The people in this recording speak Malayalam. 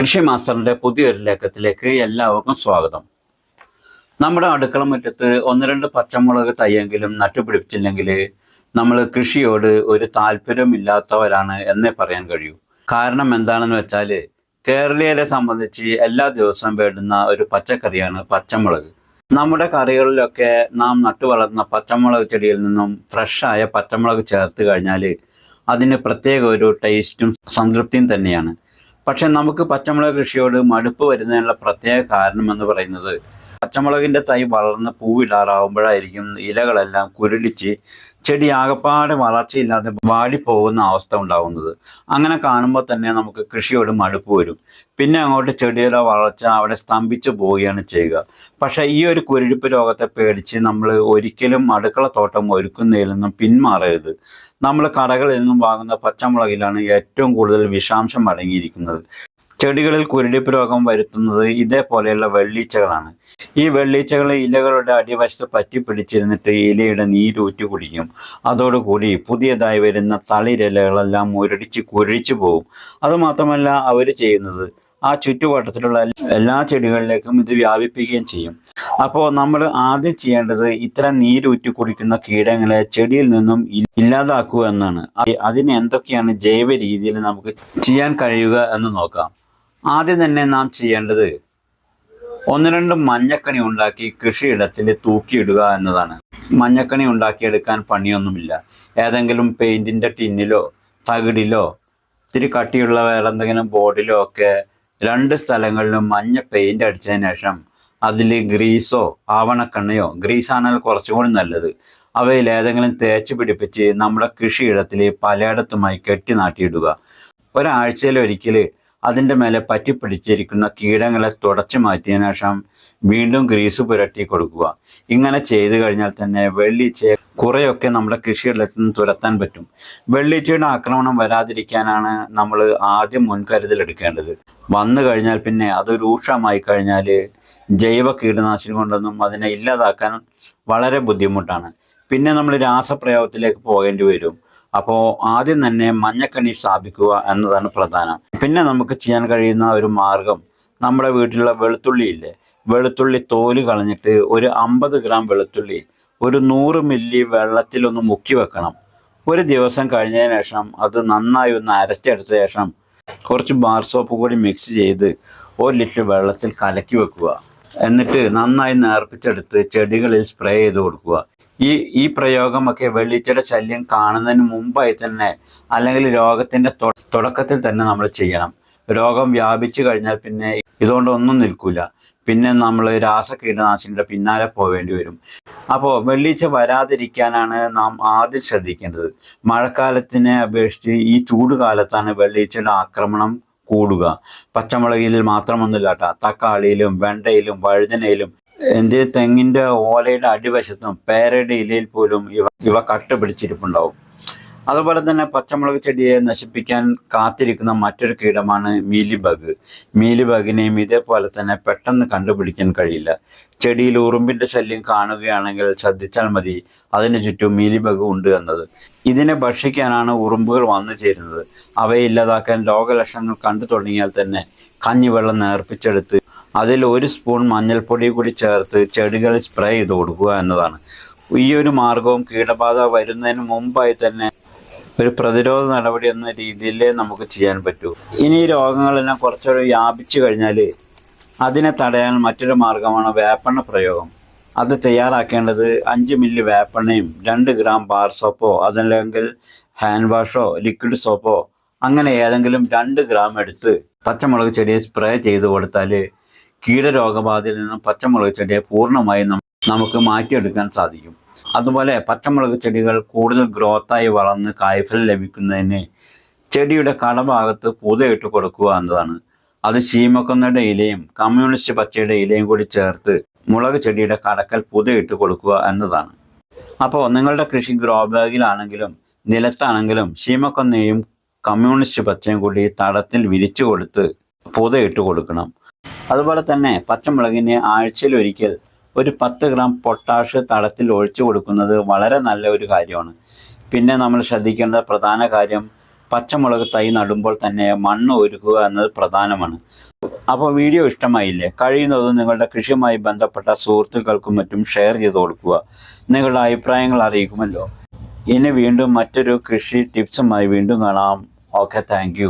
കൃഷി മാസ്റ്ററിന്റെ പുതിയൊരു ലേഖത്തിലേക്ക് എല്ലാവർക്കും സ്വാഗതം. നമ്മുടെ അടുക്കള മുറ്റത്ത് ഒന്ന് രണ്ട് പച്ചമുളക് തയ്യെങ്കിലും നട്ടുപിടിപ്പിച്ചില്ലെങ്കിൽ നമ്മൾ കൃഷിയോട് ഒരു താല്പര്യമില്ലാത്തവരാണ് എന്നേ പറയാൻ കഴിയൂ. കാരണം എന്താണെന്ന് വെച്ചാൽ കേരളീയരെ സംബന്ധിച്ച് എല്ലാ ദിവസവും വേണ്ടുന്ന ഒരു പച്ചക്കറിയാണ് പച്ചമുളക്. നമ്മുടെ കറികളിലൊക്കെ നാം നട്ടു വളർന്ന പച്ചമുളക് ചെടിയിൽ നിന്നും ഫ്രഷായ പച്ചമുളക് ചേർത്ത് കഴിഞ്ഞാൽ അതിന് പ്രത്യേക ഒരു ടേസ്റ്റും സംതൃപ്തിയും തന്നെയാണ്. പക്ഷെ നമുക്ക് പച്ചമുളക് കൃഷിയോട് മടുപ്പ് വരുന്നതിനുള്ള പ്രത്യേക കാരണം എന്ന് പറയുന്നത് പച്ചമുളകിന്റെ തൈ വളർന്ന് പൂവിടാറാവുമ്പോഴായിരിക്കും ഇലകളെല്ലാം കുരുടിച്ച് ചെടി ആകപ്പാടെ വളർച്ചയില്ലാതെ വാടിപ്പോകുന്ന അവസ്ഥ ഉണ്ടാകുന്നത്. അങ്ങനെ കാണുമ്പോൾ തന്നെ നമുക്ക് കൃഷിയോട് മടുപ്പ് വരും. പിന്നെ അങ്ങോട്ട് ചെടിയുടെ വളർച്ച അവിടെ സ്തംഭിച്ചു പോവുകയാണ് ചെയ്യുക. പക്ഷേ ഈ ഒരു കുരുടിപ്പ് രോഗത്തെ പേടിച്ച് നമ്മൾ ഒരിക്കലും അടുക്കള തോട്ടം ഒരുക്കുന്നതിൽ നിന്നും പിന്മാറരുത്. നമ്മൾ കടകളിൽ നിന്നും വാങ്ങുന്ന പച്ചമുളകിലാണ് ഏറ്റവും കൂടുതൽ വിഷാംശം അടങ്ങിയിരിക്കുന്നത്. ചെടികളിൽ കുരുടിപ്പ് രോഗം വരുത്തുന്നത് ഇതേപോലെയുള്ള വെള്ളീച്ചകളാണ്. ഈ വെള്ളീച്ചകൾ ഇലകളുടെ അടിവശത്ത് പറ്റി പിടിച്ചിരുന്നിട്ട് ഇലയുടെ നീരൂറ്റി കുടിക്കും അതോടുകൂടി പുതിയതായി വരുന്ന തളിരിലകളെല്ലാം മുരടിച്ച് കുരടിച്ചു പോകും അതുമാത്രമല്ല അവർ ചെയ്യുന്നത്. ആ ചുറ്റുവട്ടത്തിലുള്ള എല്ലാ ചെടികളിലേക്കും ഇത് വ്യാപിപ്പിക്കുകയും ചെയ്യും. അപ്പോൾ നമ്മൾ ആദ്യം ചെയ്യേണ്ടത് ഇത്തരം നീരൂറ്റി കുടിക്കുന്ന കീടങ്ങളെ ചെടിയിൽ നിന്നും ഇല്ലാതാക്കുക എന്നാണ്. അതിന് എന്തൊക്കെയാണ് ജൈവ രീതിയിൽ നമുക്ക് ചെയ്യാൻ കഴിയുക എന്ന് നോക്കാം. ആദ്യം തന്നെ നാം ചെയ്യേണ്ടത് ഒന്ന് രണ്ട് മഞ്ഞക്കണി ഉണ്ടാക്കി കൃഷിയിടത്തിൽ തൂക്കിയിടുക എന്നതാണ്. മഞ്ഞക്കണി ഉണ്ടാക്കിയെടുക്കാൻ പണിയൊന്നുമില്ല. ഏതെങ്കിലും പെയിന്റിന്റെ ടിന്നിലോ തകിടിലോ ഇത്തിരി കട്ടിയുള്ള വേറെ എന്തെങ്കിലും ബോർഡിലോ ഒക്കെ രണ്ട് സ്ഥലങ്ങളിലും മഞ്ഞ പെയിന്റ് അടിച്ചതിന് ശേഷം അതിൽ ഗ്രീസോ ആവണക്കണ്ണയോ ഗ്രീസാണെങ്കിൽ കുറച്ചുകൂടി നല്ലത്. അവയിൽ ഏതെങ്കിലും തേച്ച് പിടിപ്പിച്ച് നമ്മുടെ കൃഷിയിടത്തിൽ പലയിടത്തുമായി കെട്ടി നാട്ടിയിടുക. ഒരാഴ്ചയിൽ ഒരിക്കൽ അതിന്റെ മേലെ പറ്റിപ്പിടിച്ചിരിക്കുന്ന കീടങ്ങളെ തുടച്ചു മാറ്റിയതിനു ശേഷം വീണ്ടും ഗ്രീസ് പുരട്ടി കൊടുക്കുക. ഇങ്ങനെ ചെയ്തു കഴിഞ്ഞാൽ തന്നെ വെള്ളീച്ചയെ കുറേയൊക്കെ നമ്മുടെ കൃഷിയിടത്തിൽ നിന്ന് തുരത്താൻ പറ്റും. വെള്ളീച്ചയുടെ ആക്രമണം വരാതിരിക്കാനാണ് നമ്മൾ ആദ്യം മുൻകരുതൽ എടുക്കേണ്ടത്. വന്നു കഴിഞ്ഞാൽ പിന്നെ അത് രൂക്ഷമായി കഴിഞ്ഞാൽ ജൈവ കീടനാശിനി കൊണ്ടൊന്നും അതിനെ ഇല്ലാതാക്കാൻ വളരെ ബുദ്ധിമുട്ടാണ്. പിന്നെ നമ്മൾ രാസപ്രയോഗത്തിലേക്ക് പോകേണ്ടി വരും. അപ്പോൾ ആദ്യം തന്നെ മഞ്ഞക്കണി സ്ഥാപിക്കുക എന്നതാണ് പ്രധാനം. പിന്നെ നമുക്ക് ചെയ്യാൻ കഴിയുന്ന ഒരു മാർഗം നമ്മുടെ വീട്ടിലുള്ള വെളുത്തുള്ളി ഇല്ലേ വെളുത്തുള്ളി തോൽ കളഞ്ഞിട്ട് ഒരു അമ്പത് ഗ്രാം വെളുത്തുള്ളി ഒരു നൂറ് മില്ലി വെള്ളത്തിലൊന്ന് മുക്കി വെക്കണം. ഒരു ദിവസം കഴിഞ്ഞതിന് ശേഷം അത് നന്നായി ഒന്ന് അരച്ചെടുത്ത ശേഷം കുറച്ച് ബാർ സോപ്പ് കൂടി മിക്സ് ചെയ്ത് ഒരു ലിറ്റർ വെള്ളത്തിൽ കലക്കി വെക്കുക. എന്നിട്ട് നന്നായി നേർപ്പിച്ചെടുത്ത് ചെടികളിൽ സ്പ്രേ ചെയ്ത് കൊടുക്കുക. ഈ ഈ പ്രയോഗമൊക്കെ വെള്ളിച്ചയുടെ ശല്യം കാണുന്നതിന് മുമ്പായി തന്നെ അല്ലെങ്കിൽ രോഗത്തിന്റെ തുടക്കത്തിൽ തന്നെ നമ്മൾ ചെയ്യണം. രോഗം വ്യാപിച്ചു കഴിഞ്ഞാൽ പിന്നെ ഇതുകൊണ്ടൊന്നും നിൽക്കില്ല പിന്നെ നമ്മൾ രാസ കീടനാശിനിയുടെ പിന്നാലെ പോവേണ്ടി വരും. അപ്പോൾ വെള്ളീച്ച വരാതിരിക്കാനാണ് നാം ആദ്യം ശ്രദ്ധിക്കേണ്ടത്. മഴക്കാലത്തിനെ അപേക്ഷിച്ച് ഈ ചൂട് കാലത്താണ് വെള്ളീച്ചയുടെ ആക്രമണം കൂടുക. പച്ചമുളകിൽ മാത്രമൊന്നുമില്ല കേട്ടോ തക്കാളിയിലും വെണ്ടയിലും വഴുതനയിലും എന്ത് തെങ്ങിന്റെ ഓലയുടെ അടിവശത്തും പേരയുടെ ഇലയിൽ പോലും ഇവ ഇവ കട്ട് പിടിച്ചിരിപ്പുണ്ടാവും. അതുപോലെ തന്നെ പച്ചമുളക് ചെടിയെ നശിപ്പിക്കാൻ കാത്തിരിക്കുന്ന മറ്റൊരു കീടമാണ് മീലിബഗ്. മീലിബഗിനെയും ഇതേപോലെ തന്നെ പെട്ടെന്ന് കണ്ടുപിടിക്കാൻ കഴിയില്ല. ചെടിയിൽ ഉറുമ്പിന്റെ ശല്യം കാണുകയാണെങ്കിൽ ശ്രദ്ധിച്ചാൽ മതി. അതിന് ചുറ്റും മീലിബഗ് ഉണ്ട് എന്നത്. ഇതിനെ ഭക്ഷിക്കാനാണ് ഉറുമ്പുകൾ വന്നു ചേരുന്നത്. അവയെ ഇല്ലാതാക്കാൻ രോഗലക്ഷണങ്ങൾ കണ്ടു തുടങ്ങിയാൽ തന്നെ കഞ്ഞിവെള്ളം നേർപ്പിച്ചെടുത്ത് അതിൽ ഒരു സ്പൂൺ മഞ്ഞൾപ്പൊടി കൂടി ചേർത്ത് ചെടികളിൽ സ്പ്രേ ചെയ്ത് കൊടുക്കുക എന്നതാണ്. ഈ ഒരു മാർഗവും കീടബാധ വരുന്നതിന് മുമ്പായി തന്നെ ഒരു പ്രതിരോധ നടപടി എന്ന രീതിയിലേ നമുക്ക് ചെയ്യാൻ പറ്റൂ. ഇനി രോഗങ്ങളെല്ലാം കുറച്ചുകൂടി വ്യാപിച്ചു കഴിഞ്ഞാൽ അതിനെ തടയാൻ മറ്റൊരു മാർഗമാണ് വേപ്പെണ്ണ പ്രയോഗം. അത് തയ്യാറാക്കേണ്ടത് അഞ്ച് മില്ലി വേപ്പെണ്ണയും രണ്ട് ഗ്രാം ബാർ സോപ്പോ അതല്ലെങ്കിൽ ഹാൻഡ് വാഷോ ലിക്വിഡ് സോപ്പോ അങ്ങനെ ഏതെങ്കിലും രണ്ട് ഗ്രാം എടുത്ത് പച്ചമുളക് ചെടിയെ സ്പ്രേ ചെയ്ത് കൊടുത്താൽ കീടരോഗബാധയിൽ നിന്നും പച്ചമുളക് ചെടിയെ പൂർണമായും നമുക്ക് മാറ്റിയെടുക്കാൻ സാധിക്കും. അതുപോലെ പച്ചമുളക് ചെടികൾ കൂടുതൽ ഗ്രോത്തായി വളർന്ന് കായ്ഫലം ലഭിക്കുന്നതിന് ചെടിയുടെ കടഭാഗത്ത് പുതയിട്ട് കൊടുക്കുക എന്നതാണ്. അത് ശീമക്കൊന്നയുടെ ഇലയും കമ്മ്യൂണിസ്റ്റ് പച്ചയുടെ ഇലയും കൂടി ചേർത്ത് മുളക് ചെടിയുടെ കടക്കൽ പുതയിട്ട് കൊടുക്കുക എന്നതാണ്. അപ്പോൾ നിങ്ങളുടെ കൃഷി ഗ്രോ ബാഗിലാണെങ്കിലും നിലത്താണെങ്കിലും ശീമക്കൊന്നയും കമ്മ്യൂണിസ്റ്റ് പച്ചയും കൂടി തടത്തിൽ വിരിച്ചു കൊടുത്ത് പുതയിട്ട് കൊടുക്കണം. അതുപോലെ തന്നെ പച്ചമുളകിനെ ആഴ്ചയിൽ ഒരിക്കൽ ഒരു പത്ത് ഗ്രാം പൊട്ടാഷ് തടത്തിൽ ഒഴിച്ചു കൊടുക്കുന്നത് വളരെ നല്ല ഒരു കാര്യമാണ്. പിന്നെ നമ്മൾ ശ്രദ്ധിക്കേണ്ട പ്രധാന കാര്യം പച്ചമുളക് തൈ നടുമ്പോൾ തന്നെ മണ്ണ് ഒരുക്കുക എന്നത് പ്രധാനമാണ്. അപ്പോൾ വീഡിയോ ഇഷ്ടമായില്ലേ? കഴിയുന്നതും നിങ്ങളുടെ കൃഷിയുമായി ബന്ധപ്പെട്ട സുഹൃത്തുക്കൾക്കും മറ്റും ഷെയർ ചെയ്ത് കൊടുക്കുക. നിങ്ങളുടെ അഭിപ്രായങ്ങൾ അറിയിക്കുമല്ലോ. ഇനി വീണ്ടും മറ്റൊരു കൃഷി ടിപ്സുമായി വീണ്ടും കാണാം. Okay thank